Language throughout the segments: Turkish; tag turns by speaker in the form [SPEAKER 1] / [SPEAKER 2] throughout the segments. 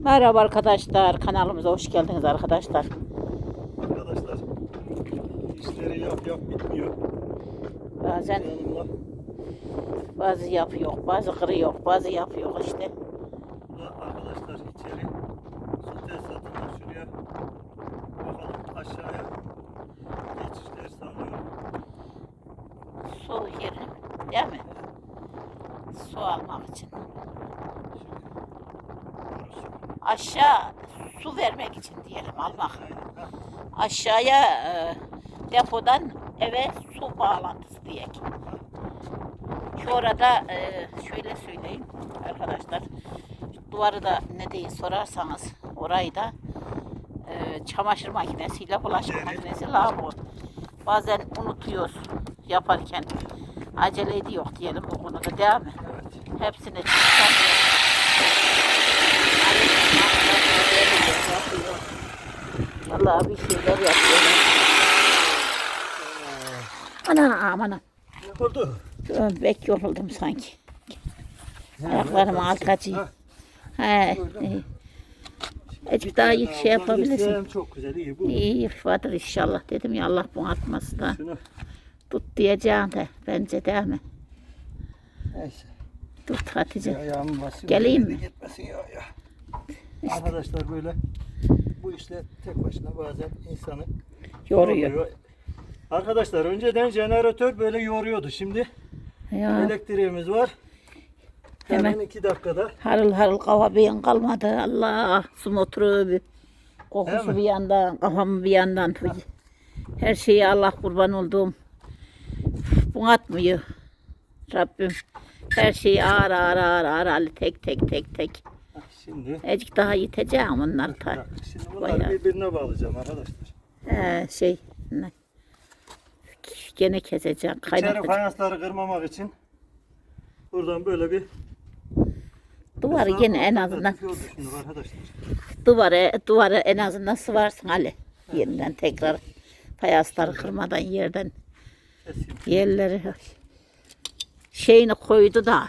[SPEAKER 1] Merhaba arkadaşlar. Kanalımıza hoş geldiniz arkadaşlar.
[SPEAKER 2] Arkadaşlar işleri yap yap bitmiyor.
[SPEAKER 1] Bazen
[SPEAKER 2] Yanımda
[SPEAKER 1] bazı yapıyor, bazı kırıyor, bazı yapıyor işte.
[SPEAKER 2] arkadaşlar içeri su tesisatından şuraya bakalım aşağıya geçişler sağlıyor.
[SPEAKER 1] Su yerini değil mi? Su almak için. Aşağı su vermek için diyelim
[SPEAKER 2] ha.
[SPEAKER 1] Aşağıya e, depodan eve su bağlantısı diyek. Şu orada e, şöyle söyleyeyim arkadaşlar. Duvarı da ne diye sorarsanız orayı da e, çamaşır makinesiyle bulaşık makinesi lavabo. Bazen unutuyoruz yaparken. Acele ediyor diyelim bu konuda değil mi?
[SPEAKER 2] Evet.
[SPEAKER 1] Hepsini çıkartıyor. Vallahi bir şeyler yapıyor. Ana aman
[SPEAKER 2] Ne oldu?
[SPEAKER 1] Bek yoruldum sanki. Ayaklarım alt acıyor. He. iyi. Azıcık daha yük şey yapabilirsin.
[SPEAKER 2] Çok güzel iyi bu.
[SPEAKER 1] İyi vardır inşallah dedim ya Allah bunu atmasın da.
[SPEAKER 2] Şunu
[SPEAKER 1] Tut diyeceğim de bence değil mi?
[SPEAKER 2] neyse.
[SPEAKER 1] Tut Hatice. Geleyim mi?
[SPEAKER 2] Gitmesin ya ya. Arkadaşlar böyle bu işler tek başına bazen insanı
[SPEAKER 1] Yoruyor.
[SPEAKER 2] Oluyor. Arkadaşlar önceden jeneratör böyle yoruyordu. Şimdi
[SPEAKER 1] Ya.
[SPEAKER 2] elektriğimiz var. Hemen,
[SPEAKER 1] Hemen.
[SPEAKER 2] iki dakikada.
[SPEAKER 1] Harıl harıl kafa bir yan kalmadı. Allah su motoru bir kokusu bir yandan, kafam bir yandan. Her şeyi Allah kurban olduğum. Bu atmıyor. Rabbim her şeyi ağır ağır ağır ağır tek tek tek tek.
[SPEAKER 2] Şimdi
[SPEAKER 1] Azıcık daha yiteceğim onlar ta.
[SPEAKER 2] dakika. Şimdi bunları
[SPEAKER 1] Bayağı.
[SPEAKER 2] birbirine bağlayacağım arkadaşlar.
[SPEAKER 1] Ee, şey ne? Gene keseceğim,
[SPEAKER 2] İçeri
[SPEAKER 1] kaynatacağım.
[SPEAKER 2] fayansları kırmamak için buradan böyle bir
[SPEAKER 1] Duvarı
[SPEAKER 2] Mesela
[SPEAKER 1] gene en
[SPEAKER 2] ortada
[SPEAKER 1] azından
[SPEAKER 2] tutuyor düşünün arkadaşlar.
[SPEAKER 1] duvarı duvarı en azından sıvarsın Ali. Yeniden tekrar fayansları kırmadan yerden
[SPEAKER 2] Keseyim.
[SPEAKER 1] yerleri şeyini koydu da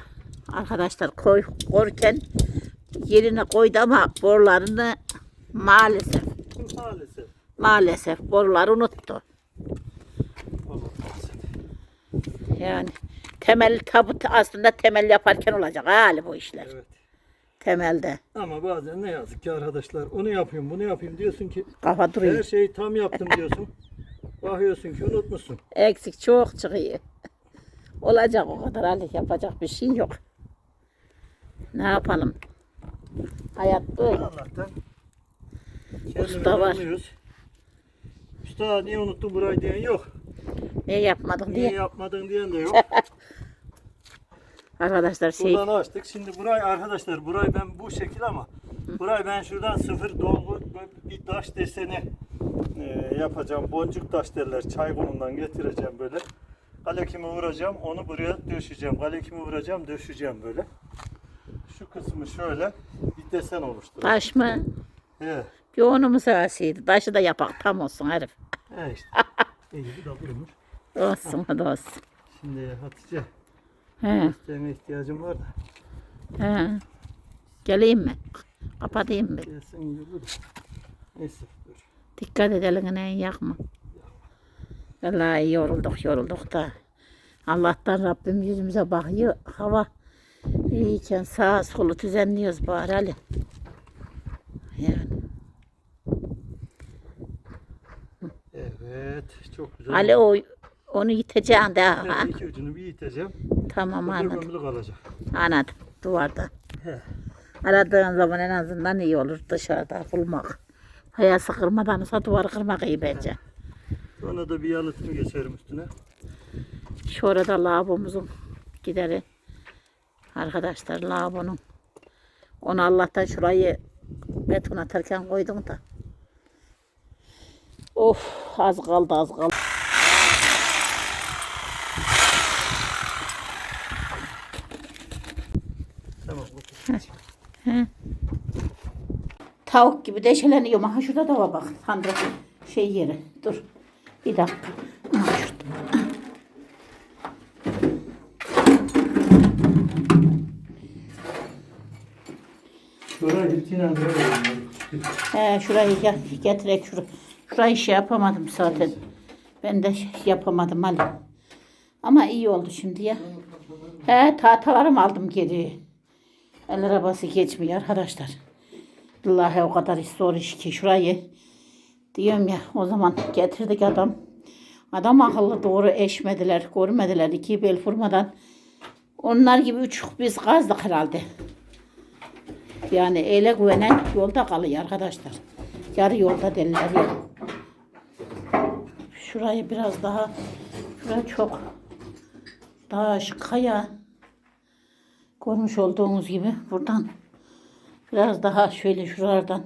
[SPEAKER 1] arkadaşlar koy korken yerine koydu ama borularını maalesef
[SPEAKER 2] Maalesef.
[SPEAKER 1] maalesef boruları unuttu. Yani temel tabut aslında temel yaparken olacak hali bu işler.
[SPEAKER 2] Evet.
[SPEAKER 1] Temelde
[SPEAKER 2] Ama bazen ne yazık ki arkadaşlar onu yapayım bunu yapayım diyorsun ki
[SPEAKER 1] kafa
[SPEAKER 2] her
[SPEAKER 1] duruyor.
[SPEAKER 2] şeyi tam yaptım diyorsun. Bakıyorsun ki unutmuşsun.
[SPEAKER 1] Eksik çok çıkıyor. Olacak o kadar Ali yapacak bir şey yok. Ne yapalım? Hayat böyle.
[SPEAKER 2] Allah'tan
[SPEAKER 1] Usta var.
[SPEAKER 2] anlıyoruz. Usta niye unuttun burayı diyen yok.
[SPEAKER 1] Niye yapmadın
[SPEAKER 2] Niye
[SPEAKER 1] diye.
[SPEAKER 2] yapmadın diyen de yok.
[SPEAKER 1] Arkadaşlar şey
[SPEAKER 2] Buradan açtık. Şimdi burayı arkadaşlar burayı ben bu şekil ama burayı ben şuradan sıfır dolgu bir taş deseni e, yapacağım. Boncuk taş derler. Çaykurundan getireceğim böyle. Kalekimi vuracağım. Onu buraya döşeceğim. Kalekimi vuracağım. Döşeceğim böyle. Şu kısmı şöyle bir desen oluşturacağım.
[SPEAKER 1] taş mı?
[SPEAKER 2] He.
[SPEAKER 1] Bir onu mu sevseydi? Taşı da yapak tam olsun herif.
[SPEAKER 2] He işte. İyi bu da bulunmuş.
[SPEAKER 1] Olsun hadi olsun.
[SPEAKER 2] Şimdi Hatice
[SPEAKER 1] He,
[SPEAKER 2] isteğine ihtiyacım var da.
[SPEAKER 1] he. Geleyim mi? Kapatayım mı?
[SPEAKER 2] Gelsin de. Neyse dur.
[SPEAKER 1] Dikkat et eline yakma. Vallahi yorulduk yorulduk da. Allah'tan Rabbim yüzümüze bakıyor. Hava iyiyken sağa solu düzenliyoruz bari Ali. Yani.
[SPEAKER 2] Evet çok güzel.
[SPEAKER 1] Ali o onu yiteceğim daha.
[SPEAKER 2] Evet,
[SPEAKER 1] Ha?
[SPEAKER 2] iki ucunu bir iteceğim.
[SPEAKER 1] Tamam anladım.
[SPEAKER 2] ömürlük kalacak.
[SPEAKER 1] Anladım. Duvarda.
[SPEAKER 2] He.
[SPEAKER 1] Aradığın zaman en azından iyi olur dışarıda bulmak. Hayası kırmadan olsa duvarı kırmak iyi bence.
[SPEAKER 2] Sonra da bir yalıtım geçerim üstüne.
[SPEAKER 1] Şu orada lavabomuzun gideri. Arkadaşlar lavabonun. Onu Allah'tan şurayı beton atarken koydum da. Of az kaldı az kaldı.
[SPEAKER 2] Tamam.
[SPEAKER 1] Tavuk gibi deşeleniyor. Ha şurada da var bak. Tandır şey yeri. Dur. Bir dakika.
[SPEAKER 2] Şuraya.
[SPEAKER 1] He, şurayı ge- getirek şur şurayı şey yapamadım zaten. Ben de şey yapamadım Ali. Ama iyi oldu şimdi ya. He tahtalarımı aldım geri. El arabası geçmiyor arkadaşlar. Vallahi o kadar zor iş ki şurayı. Diyorum ya o zaman getirdik adam. Adam akıllı doğru eşmediler, görmediler iki bel vurmadan. Onlar gibi üç biz kazdık herhalde. Yani ele güvenen yolda kalıyor arkadaşlar. Yarı yolda derler. Şurayı biraz daha, şuraya çok taş, kaya görmüş olduğunuz gibi buradan biraz daha şöyle şuralardan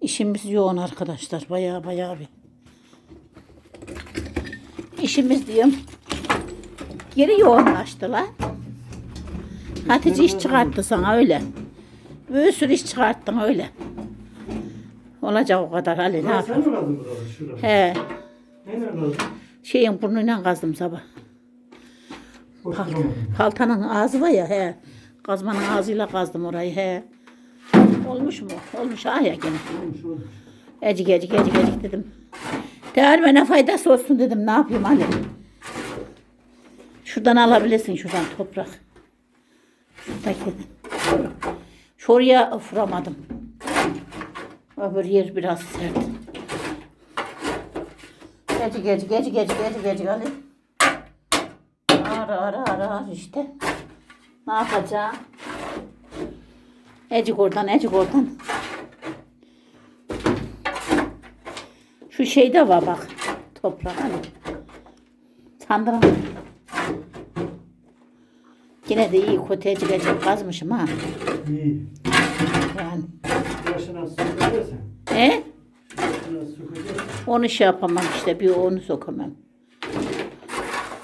[SPEAKER 1] işimiz yoğun arkadaşlar. Bayağı bayağı bir. İşimiz diyorum. Geri yoğunlaştı lan. Hatice iş çıkarttı sana öyle. Bir sürü iş çıkarttın öyle. Olacak o kadar Ali ne
[SPEAKER 2] sen mi kaldın burada? Şurada.
[SPEAKER 1] He,
[SPEAKER 2] Ne kaldın?
[SPEAKER 1] şeyin burnuyla kazdım sabah.
[SPEAKER 2] Boş duramadım.
[SPEAKER 1] Paltanın ağzı var ya he. Kazmanın ağzıyla kazdım orayı he. Olmuş mu? Olmuş ha ya gene.
[SPEAKER 2] Olmuş, olmuş.
[SPEAKER 1] Ecik ecik ecik ecik dedim. Değermene faydası olsun dedim. Ne yapayım Ali? Şuradan alabilirsin şuradan toprak. Şuradaki. Şuraya vuramadım. Öbür yer biraz sert. Ecik ecik ecik ecik ecik ecik Ali. Ara ara ara ara işte. Ne yapacağım? Ecik oradan ecik oradan. Şu şeyde var bak. Toprak hani. Yine de iyi kötü ecik kazmışım ha.
[SPEAKER 2] İyi.
[SPEAKER 1] Yani.
[SPEAKER 2] Başına.
[SPEAKER 1] E?
[SPEAKER 2] Su koyarsan.
[SPEAKER 1] Onu şey yapamam işte bir onu sokamam.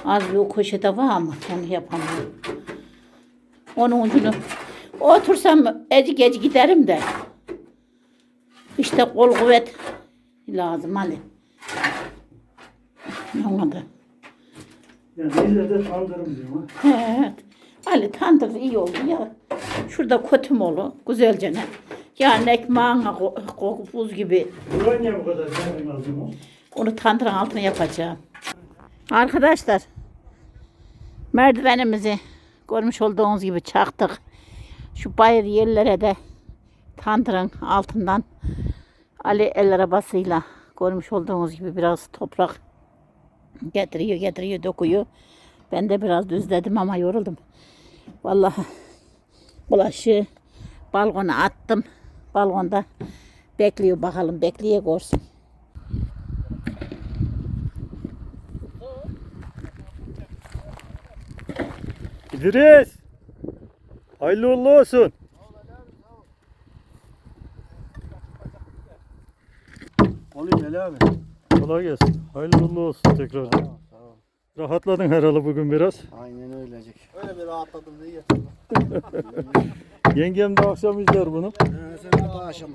[SPEAKER 1] Az bir köşede var ama onu yapamam. Onun ucunu otursam ecik ecik giderim de. İşte kol kuvvet lazım hani. Ona da.
[SPEAKER 2] Yani ileride kaldırım diyorum ha.
[SPEAKER 1] Evet. Ali tandır iyi oldu ya. Şurada kötüm olu. Güzelce ne. Yani ekmeğine ko- ko- buz gibi
[SPEAKER 2] Buraya niye bu kadar lazım o?
[SPEAKER 1] Onu tandırın altına yapacağım. Arkadaşlar merdivenimizi görmüş olduğunuz gibi çaktık. Şu bayır yerlere de tandırın altından Ali el arabasıyla görmüş olduğunuz gibi biraz toprak getiriyor getiriyor dokuyor. Ben de biraz düzledim ama yoruldum. Vallahi bulaşığı balkona attım. Balkonda bekliyor bakalım bekleye görsün.
[SPEAKER 2] İdris. Hayırlı uğurlu olsun.
[SPEAKER 3] Olayım Veli abi.
[SPEAKER 2] Kolay gelsin. Hayırlı uğurlu olsun tekrardan. Rahatladın herhalde bugün biraz.
[SPEAKER 3] Aynen öylecek. Öyle bir rahatladım diye.
[SPEAKER 2] Yengem de akşam izler bunu.
[SPEAKER 3] Ee, sen de akşam.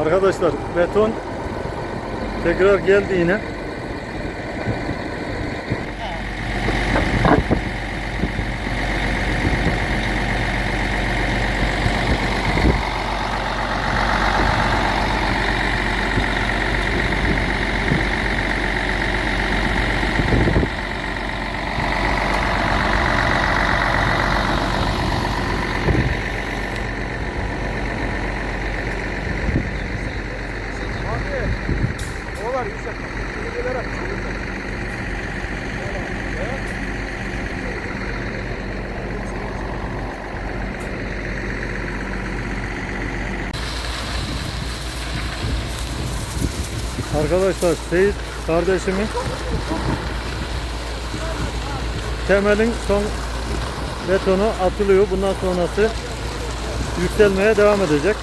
[SPEAKER 2] Arkadaşlar beton tekrar geldi yine.
[SPEAKER 3] Gelerek.
[SPEAKER 2] Arkadaşlar Seyit kardeşimin temelin son betonu atılıyor. Bundan sonrası yükselmeye devam edecek.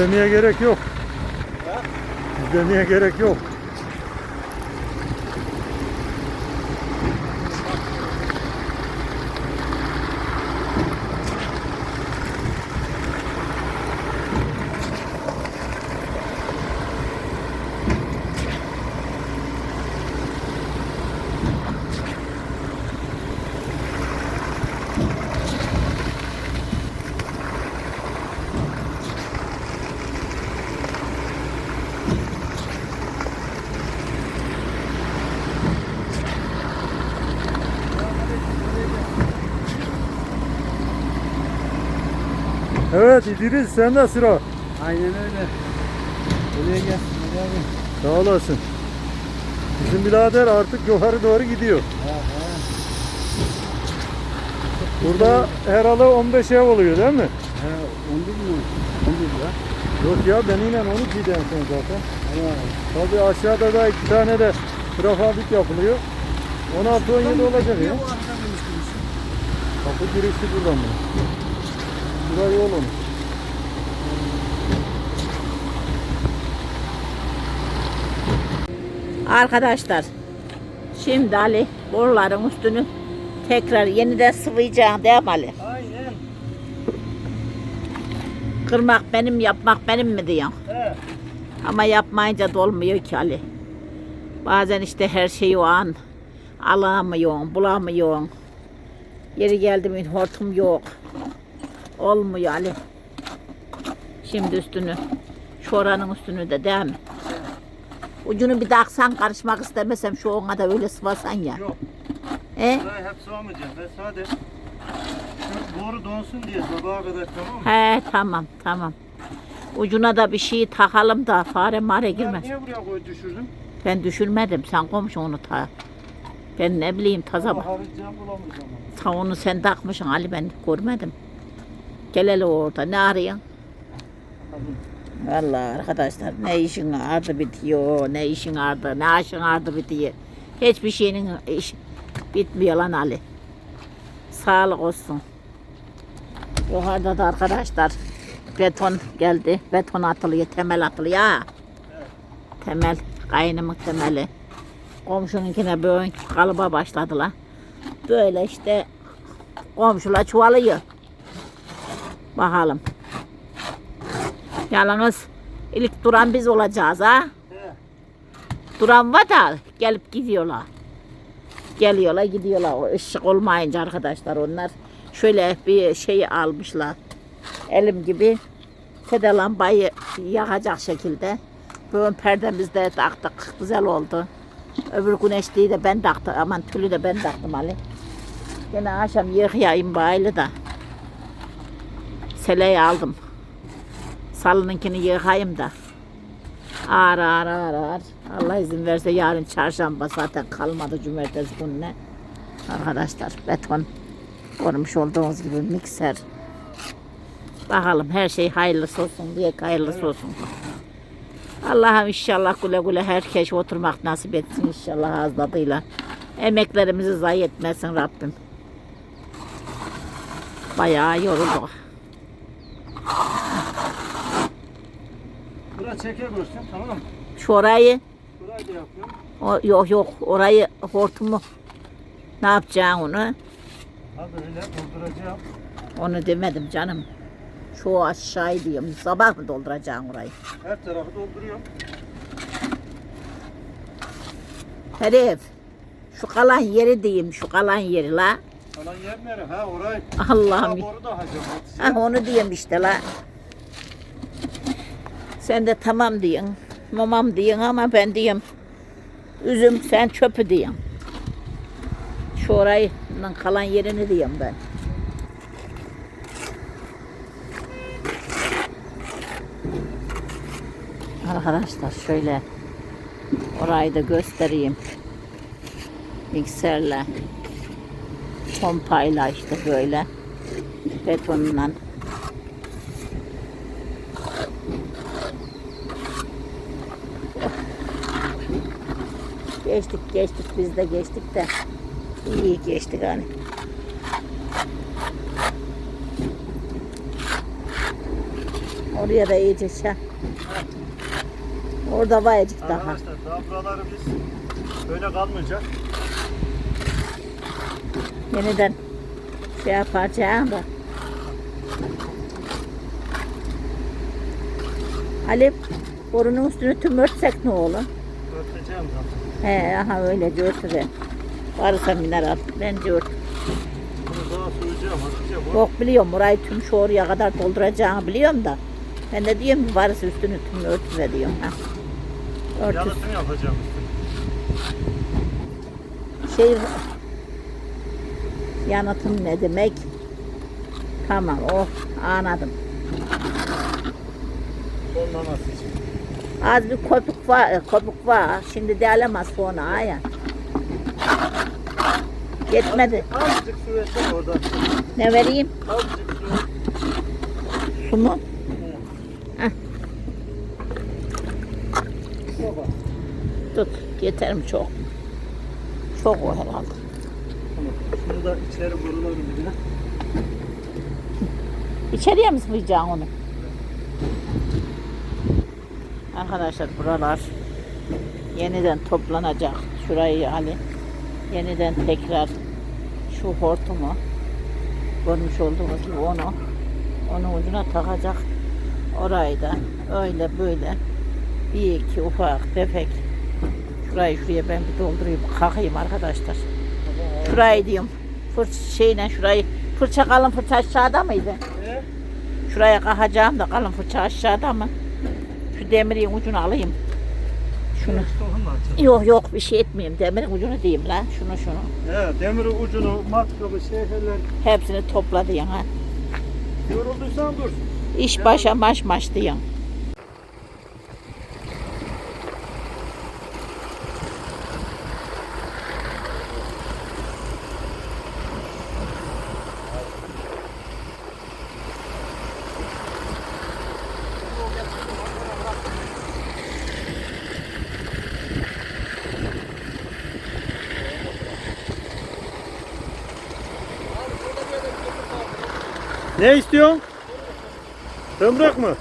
[SPEAKER 2] Düzlemeye gerek yok.
[SPEAKER 3] Ha?
[SPEAKER 2] Düzlemeye gerek yok. Evet İdris sen de sıra.
[SPEAKER 3] Aynen öyle. Buraya gel. Buraya gel.
[SPEAKER 2] Sağ olasın. Bizim birader artık yukarı doğru gidiyor.
[SPEAKER 3] Ha, ha.
[SPEAKER 2] Burada herhalde 15 ev oluyor değil mi?
[SPEAKER 3] Ha, 11 mi? 11 ya.
[SPEAKER 2] Yok ya ben yine 12'den son zaten.
[SPEAKER 3] Ha.
[SPEAKER 2] Tabii aşağıda da iki tane de prefabrik yapılıyor. 16-17 olacak ya. Kapı girişi buradan mı? Buraya yol olmuş.
[SPEAKER 1] Arkadaşlar şimdi Ali boruların üstünü tekrar yeniden sıvayacağım değil mi Ali?
[SPEAKER 2] Aynen.
[SPEAKER 1] Kırmak benim yapmak benim mi diyorsun?
[SPEAKER 2] He.
[SPEAKER 1] Ama yapmayınca da olmuyor ki Ali. Bazen işte her şeyi o an alamıyorsun, bulamıyorsun. Yeri geldi mi hortum yok. Olmuyor Ali. Şimdi üstünü, şu oranın üstünü de değil mi? Ucunu bir taksan karışmak istemesem şu ona da öyle sıvasan ya.
[SPEAKER 2] Yok.
[SPEAKER 1] E?
[SPEAKER 2] Burayı hep sığamayacağım. Ben sadece şu boru donsun diye sabaha kadar tamam mı?
[SPEAKER 1] He tamam tamam. Ucuna da bir şey takalım da fare mare
[SPEAKER 2] Ben
[SPEAKER 1] girmez.
[SPEAKER 2] niye buraya koy düşürdüm?
[SPEAKER 1] Ben düşürmedim. Sen komşu onu ta. Ben ne bileyim taza bak.
[SPEAKER 2] Haricam bulamayacağım onu.
[SPEAKER 1] Ta onu sen takmışsın Ali ben görmedim. Gel hele orada ne arıyorsun? Vallahi arkadaşlar ne işin ardı bitiyor, ne işin ardı, ne aşın ardı bitiyor. Hiçbir şeyinin iş bitmiyor lan Ali. Sağlık olsun. Yukarıda da arkadaşlar beton geldi. Beton atılıyor, temel atılıyor. Temel, kaynımın temeli. Komşununkine böyle kalıba başladılar. Böyle işte komşular çuvalıyor. Bakalım. Yalnız ilk duran biz olacağız ha.
[SPEAKER 2] He.
[SPEAKER 1] Duran var da gelip gidiyorlar. Geliyorlar gidiyorlar. O ışık olmayınca arkadaşlar onlar şöyle bir şey almışlar. Elim gibi sede lambayı yakacak şekilde. Bugün perdemizi de taktık. Güzel oldu. Öbür güneşliği de ben taktım. Aman tülü de ben taktım Ali. Yine akşam yıkayayım bayılı da. Seleyi aldım. Salınınkini yıkayayım da. Ağır ağır ağır ağır. Allah izin verse yarın çarşamba zaten kalmadı cumartesi gününe. Arkadaşlar beton görmüş olduğunuz gibi mikser. Bakalım her şey hayırlısı olsun diye hayırlısı olsun. Allah'ım inşallah güle güle herkes oturmak nasip etsin inşallah ağız tadıyla. Emeklerimizi zayi etmesin Rabbim. Bayağı yorulduk.
[SPEAKER 2] Bura çeke görsün tamam mı?
[SPEAKER 1] Şu orayı
[SPEAKER 2] Burayı da yapıyorum.
[SPEAKER 1] O, yok yok orayı hortumu ne yapacaksın onu?
[SPEAKER 2] Ha böyle dolduracağım.
[SPEAKER 1] Onu demedim canım. Şu aşağı diyorum. Sabah mı dolduracaksın orayı?
[SPEAKER 2] Her tarafı dolduruyorum.
[SPEAKER 1] Herif. Şu kalan yeri diyeyim şu kalan yeri la.
[SPEAKER 2] Falan yer nere? Ha orayı.
[SPEAKER 1] Allah'ım.
[SPEAKER 2] Ha.
[SPEAKER 1] Ha onu diyeyim işte la. Sen de tamam diyorsun. Mamam diyorsun ama ben diyeyim. Üzüm sen çöpü diyorsun. Şu orayı lan kalan yerini diyorum ben. Arkadaşlar şöyle orayı da göstereyim. Mikserle pompayla işte böyle betonla Geçtik geçtik biz de geçtik de iyi geçtik hani. Oraya da iyice şey. Orada var azıcık daha.
[SPEAKER 2] Arkadaşlar daha buraları biz böyle kalmayacak.
[SPEAKER 1] Yeniden şey yapacağım da. Halim, borunun üstünü tüm örtsek ne olur?
[SPEAKER 2] Örteceğim zaten.
[SPEAKER 1] He, aha öyle örtüver. Varsa mineral.
[SPEAKER 2] Bunu daha. Hatice bu.
[SPEAKER 1] Yok biliyorum, burayı tüm şu oraya kadar dolduracağını biliyorum da. Ben de diyorum ki varsa üstünü tüm örtüver diyorum. Ha. Örtüs.
[SPEAKER 2] Yanısını yapacağım.
[SPEAKER 1] Şey, yanıtım ne demek? Tamam, oh anladım.
[SPEAKER 2] Sonlaması için.
[SPEAKER 1] Az bir kopuk var, e, kopuk var. Şimdi de alamaz sonra ha ya. Yetmedi.
[SPEAKER 2] Azıcık su versene oradan.
[SPEAKER 1] Ne vereyim?
[SPEAKER 2] Azıcık su.
[SPEAKER 1] Su mu?
[SPEAKER 2] Baba.
[SPEAKER 1] Tut. Yeter mi çok? Çok o herhalde.
[SPEAKER 2] Tamam. Şunu da içeri vurulalım bir de.
[SPEAKER 1] İçeriye mi sıkacaksın onu? Arkadaşlar buralar yeniden toplanacak. Şurayı hani yeniden tekrar şu hortumu görmüş olduğunuz gibi onu onun ucuna takacak. Orayı da öyle böyle bir iki ufak tefek şurayı şuraya ben bir doldurayım kalkayım arkadaşlar. Şurayı diyorum fırça şeyle şurayı fırça kalın fırça aşağıda mıydı? Şuraya kalkacağım da kalın fırça aşağıda mı? Şu demirin ucunu alayım. Şunu. Yok yok bir şey etmeyeyim. Demirin ucunu diyeyim lan. Şunu şunu.
[SPEAKER 2] He, demir ucunu, matkabı, şeyler.
[SPEAKER 1] Hepsini topla diyen ha.
[SPEAKER 2] Yorulduysan dur.
[SPEAKER 1] İş başa maş maş diyen.
[SPEAKER 2] Ne istiyorsun? Tımrık mı?